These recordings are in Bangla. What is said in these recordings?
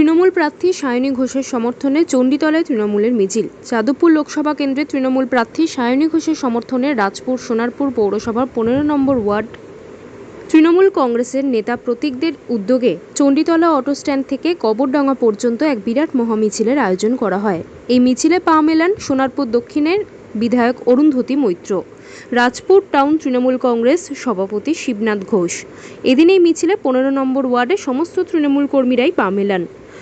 তৃণমূল প্রার্থী সায়নী ঘোষের সমর্থনে চণ্ডীতলায় তৃণমূলের মিছিল। যাদবপুর লোকসভা কেন্দ্রে তৃণমূল প্রার্থী সায়নী ঘোষের সমর্থনে রাজপুর সোনারপুর পৌরসভার পনেরো নম্বর ওয়ার্ড। তৃণমূল কংগ্রেসের নেতা প্রতীকদের উদ্যোগে চণ্ডীতলা অটো স্ট্যান্ড থেকে কবরডাঙ্গা পর্যন্ত এক বিরাট মহামিছিলের আয়োজন করা হয়। এই মিছিলে পা মেলান সোনারপুর দক্ষিণের বিধায়ক অরুন্ধতী মৈত্র, রাজপুর টাউন তৃণমূল কংগ্রেস সভাপতি শিবনাথ ঘোষ। এদিন এই মিছিলে পনেরো নম্বর ওয়ার্ডে সমস্ত তৃণমূল কর্মীরাই পা মেলান।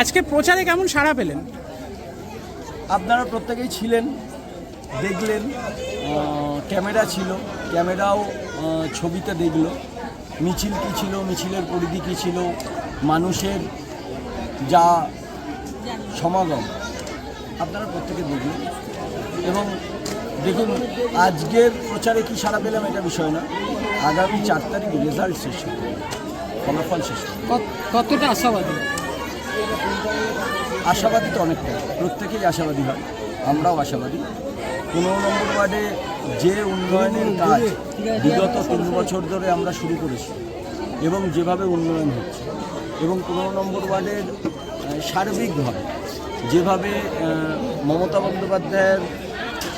আজকে প্রচারে কেমন সাড়া পেলেন? আপনারা প্রত্যেকেই ছিলেন দেখলেন ক্যামেরা ছিল ক্যামেরাও ছবিতে দেখল। মিছিল কী ছিল মিছিলের পরিধি কী ছিল মানুষের যা সমাগম আপনারা প্রত্যেকে দেখলেন এবং দেখুন আজকের প্রচারে কি সারা পেলাম এটা বিষয় না। আগামী চার তারিখ রেজাল্ট শেষ হবে ফলাফল শেষ কতটা আশাবাদী? আশাবাদী তো অনেকটা প্রত্যেকেই আশাবাদী হয় আমরাও আশাবাদী। পনেরো নম্বর ওয়ার্ডে যে উন্নয়নের কাজ বিগত তিন বছর ধরে আমরা শুরু করেছি এবং যেভাবে উন্নয়ন হচ্ছে, এবং পনেরো নম্বর ওয়ার্ডের সার্বিকভাবে যেভাবে মমতা বন্দ্যোপাধ্যায়ের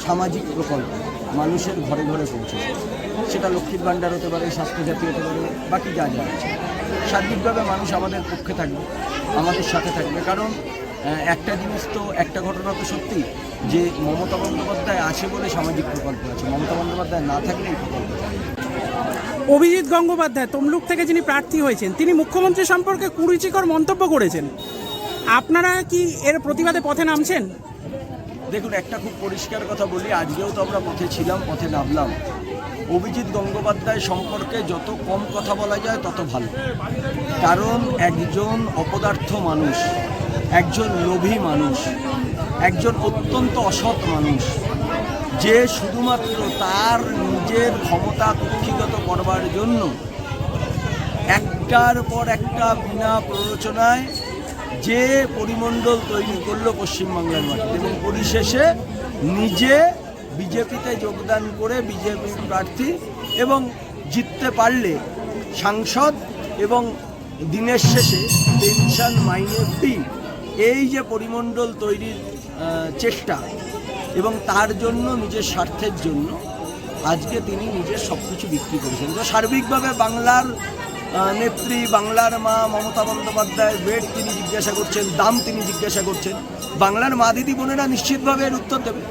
সামাজিক প্রকল্প মানুষের ঘরে ঘরে পৌঁছেছে সেটা লক্ষ্মীর ভাণ্ডার হতে পারে, স্বাস্থ্যসাথী হতে পারে, বাকি যা যা আছে, সার্বিকভাবে মানুষ আমাদের পক্ষে থাকবে, আমাদের সাথে থাকবে। কারণ একটা জিনিস তো একটা ঘটনা তো সত্যি যে মমতা বন্দ্যোপাধ্যায় আছে বলে সামাজিক প্রকল্প আছে। মমতা বন্দ্যোপাধ্যায় না থাকলে এই প্রকল্প অভিজিৎ গঙ্গোপাধ্যায় তমলুক থেকে যিনি প্রার্থী হয়েছেন তিনি মুখ্যমন্ত্রী সম্পর্কে কুরুচিকর মন্তব্য করেছেন। আপনারা কি এর প্রতিবাদে পথে নামছেন? দেখুন একটা খুব পরিষ্কার কথা বলি আজকেও তো আমরা পথে ছিলাম পথে নামলাম। অভিজিৎ গঙ্গোপাধ্যায় সম্পর্কে যত কম কথা বলা যায় তত ভালো। কারণ একজন অপদার্থ মানুষ একজন লোভী মানুষ, একজন অত্যন্ত অসৎ মানুষ, যে শুধুমাত্র তার নিজের ক্ষমতা কুক্ষিগত করবার জন্য একটার পর একটা বিনা প্ররোচনায় যে পরিমণ্ডল তৈরি করল পশ্চিমবাংলার মাটিতে এবং পরিশেষে নিজে বিজেপিতে যোগদান করে বিজেপির প্রার্থী এবং জিততে পারলে সাংসদ এবং দিনের শেষে পেনশন মাইনে ফ্রি এই যে পরিমণ্ডল তৈরির চেষ্টা এবং তার জন্য নিজের স্বার্থের জন্য আজকে তিনি নিজের সব কিছু বিক্রি করেছেন। তো সার্বিকভাবে বাংলার নেত্রী, বাংলার মা মমতা বন্দ্যোপাধ্যায় বেড তিনি জিজ্ঞাসা করছেন, দাম তিনি জিজ্ঞাসা করছেন। বাংলার মা দিদি বোনেরা নিশ্চিতভাবে এর উত্তর দেবে।